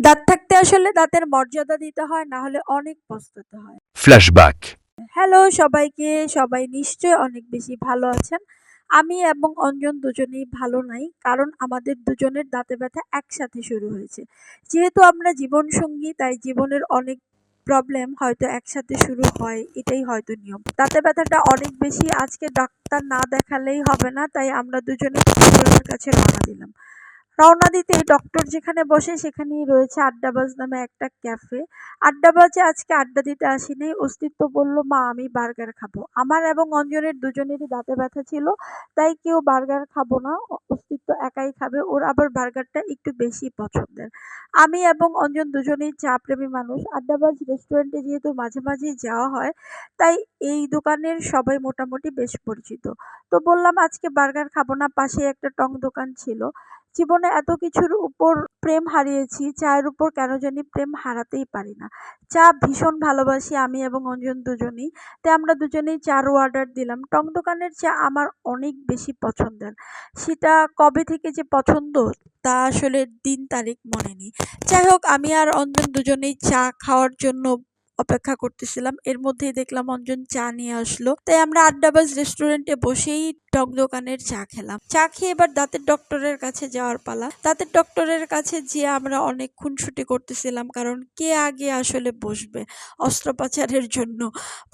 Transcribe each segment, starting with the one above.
দাঁত থাকতে আসলে দাঁতের মর্যাদা দিতে হয় না হলে অনেক পস্তাতে হয়। ফ্ল্যাশব্যাক হ্যালো সবাইকে সবাই নিশ্চয়ই অনেক বেশি ভালো আছেন। আমি এবং অঞ্জন দুজনেই ভালো নাই কারণ আমাদের দুজনের দাঁতে ব্যথা একসাথে শুরু হয়েছে। যেহেতু আমরা জীবনসঙ্গী তাই জীবনের অনেক প্রবলেম হয়তো একসাথে শুরু হয় এটাই হয়তো নিয়ম। দাঁতে ব্যথাটা অনেক বেশি আজকে ডাক্তার না দেখালেই হবে না তাই আমরা দুজনে কাছে রওনা দিলাম। রওনা দিতে ডক্টর যেখানে বসে সেখানেই রয়েছে আড্ডাবাজ নামে একটা ক্যাফে আড্ডাবাজে আজকে আড্ডা দিতে আসিনি। অস্তিত্ব বলল, মা, আমি বার্গার খাব। আমার এবং অঞ্জনের দুজনেরই দাঁতে ব্যথা ছিল, তাই কেউ বার্গার খাব না। অস্তিত্ব একাই খাবে, ওর আবার বার্গারটা একটু বেশি পছন্দের। আমি এবং অঞ্জন দুজনেই চা প্রেমী মানুষ আড্ডাবাজ রেস্টুরেন্টে যেহেতু মাঝে মাঝেই যাওয়া হয়, তাই এই দোকানের সবাই মোটামুটি বেশ পরিচিত। তো বললাম, আজকে বার্গার খাব না। পাশে একটা টং দোকান ছিল। জীবনে এত কিছুর উপর প্রেম হারিয়েছি, চায়ের উপর কেন জানি প্রেম হারাতেই পারি না। চা ভীষণ ভালোবাসি আমি এবং অঞ্জন দুজনেই, তাই আমরা দুজনেই চার অর্ডার দিলাম। টং দোকানের চা আমার অনেক বেশি পছন্দের। সেটা কবে থেকে যে পছন্দ, তা আসলে দিন তারিখ মনে নেই। যাই হোক, আমি আর অঞ্জন দুজনেই চা খাওয়ার জন্য অপেক্ষা করতেছিলাম। এর মধ্যেই দেখলাম অঞ্জন চা নিয়ে আসলো। তাই আমরা আড্ডাবাজ রেস্টুরেন্টে বসেই টক দোকানের চা খেলাম। চা খেয়ে এবার দাঁতের ডক্টরের কাছে যাওয়ার পালা। দাঁতের ডক্টরের কাছে যেয়ে আমরা অনেক খুনসুটি করতেছিলাম, কারণ কে আগে আসলে বসবে অস্ত্রোপচারের জন্য?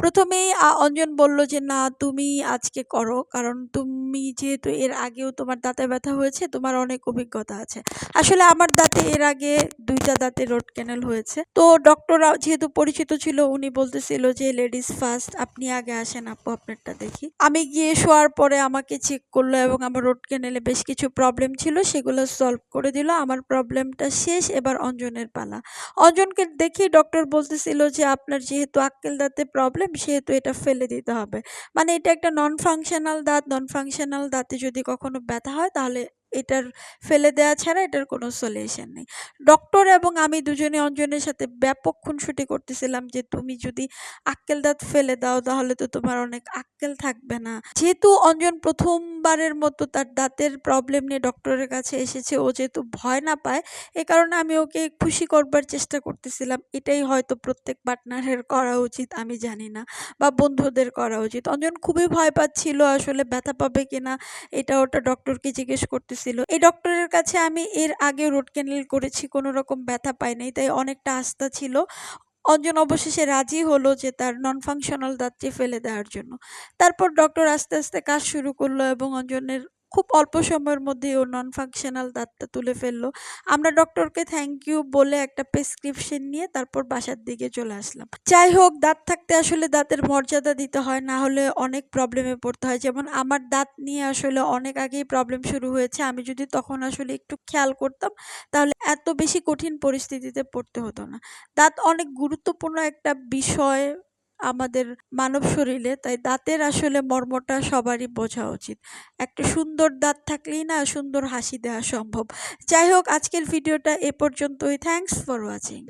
প্রথমেই অঞ্জন বলল যে, না, তুমি আজকে করো, কারণ তুমি যেহেতু এর আগেও তোমার দাঁতে ব্যথা হয়েছে, তোমার অনেক অভিজ্ঞতা আছে। আসলে আমার দাঁতে এর আগে দুইটা দাঁতে রোড ক্যানেল হয়েছে। তো ডক্টর যেহেতু পরিচিত ছিল, উনি বলতেছিল যে, লেডিস ফার্স্ট, আপনি আগে আসেন, আপু আপনারটা দেখি। আমি গিয়ে শোয়ার পরে আমাকে চেক করল এবং আমার রোড ক্যানেলে বেশ কিছু প্রবলেম ছিল, সেগুলো সলভ করে দিল। আমার প্রবলেমটা শেষ, এবার অঞ্জনের পালা। অঞ্জনকে দেখেই ডক্টর বলতেছিল যে, আপনার যেহেতু আক্কেল দাঁতে প্রবলেম সেহেতু এটা ফেলে দিতে হবে। মানে এটা একটা নন ফাংশনাল দাঁত। নন ফাংশনাল দাঁতে যদি কখনো ব্যথা হয়, তাহলে এটার ফেলে দেওয়া ছাড়া এটার কোনো সলিউশন নেই। ডক্টর এবং আমি দুজনে অঞ্জনের সাথে ব্যাপক খুনসুটি করতেছিলাম যে, তুমি যদি আক্কেল দাঁত ফেলে দাও, তাহলে তো তোমার অনেক আক্কেল থাকবে না। যেহেতু অঞ্জন প্রথমবারের মতো তার দাঁতের প্রবলেম নিয়ে ডক্টরের কাছে এসেছে, ও যেহেতু ভয় না পায়, এ কারণে আমি ওকে খুশি করবার চেষ্টা করতেছিলাম। এটাই হয়তো প্রত্যেক পার্টনারের করা উচিত, আমি জানি না, বা বন্ধুদের করা উচিত। অঞ্জন খুবই ভয় পাচ্ছিল আসলে ব্যথা পাবে কিনা, এটা ওটা ডক্টরকে জিজ্ঞেস করতেছিল। এই ডক্টরের কাছে আমি এর আগে রোড ক্যানেল করেছি, কোনো রকম ব্যথা পাই নাই, তাই অনেকটা আস্থা ছিল। অঞ্জন অবশেষে রাজি হলো যে তার নন ফাংশনাল দাঁতটি ফেলে দেওয়ার জন্য। তারপর ডক্টর আস্তে আস্তে কাজ শুরু করল এবং অঞ্জনের খুব অল্প সময়ের মধ্যে ও নন ফাংশনাল দাঁতটা তুলে ফেলল। আমরা ডক্টরকে থ্যাংক ইউ বলে একটা প্রেসক্রিপশন নিয়ে তারপর বাসার দিকে চলে আসলাম। যাই হোক, দাঁত থাকতে আসলে দাঁতের মর্যাদা দিতে হয়, না হলে অনেক প্রবলেমে পড়তে হয়। যেমন আমার দাঁত নিয়ে আসলে অনেক আগেই প্রবলেম শুরু হয়েছে। আমি যদি তখন আসলে একটু খেয়াল করতাম, তাহলে এত বেশি কঠিন পরিস্থিতিতে পড়তে হতো না। দাঁত অনেক গুরুত্বপূর্ণ একটা বিষয়। আমাদের মানব শরীরে, তাই দাঁতের আসলে মর্মটা সবারই বোঝা উচিত। একটা সুন্দর দাঁত থাকলেই না সুন্দর হাসি দেওয়া সম্ভব। যাই হোক, আজকের ভিডিওটা এ পর্যন্তই। Thanks for watching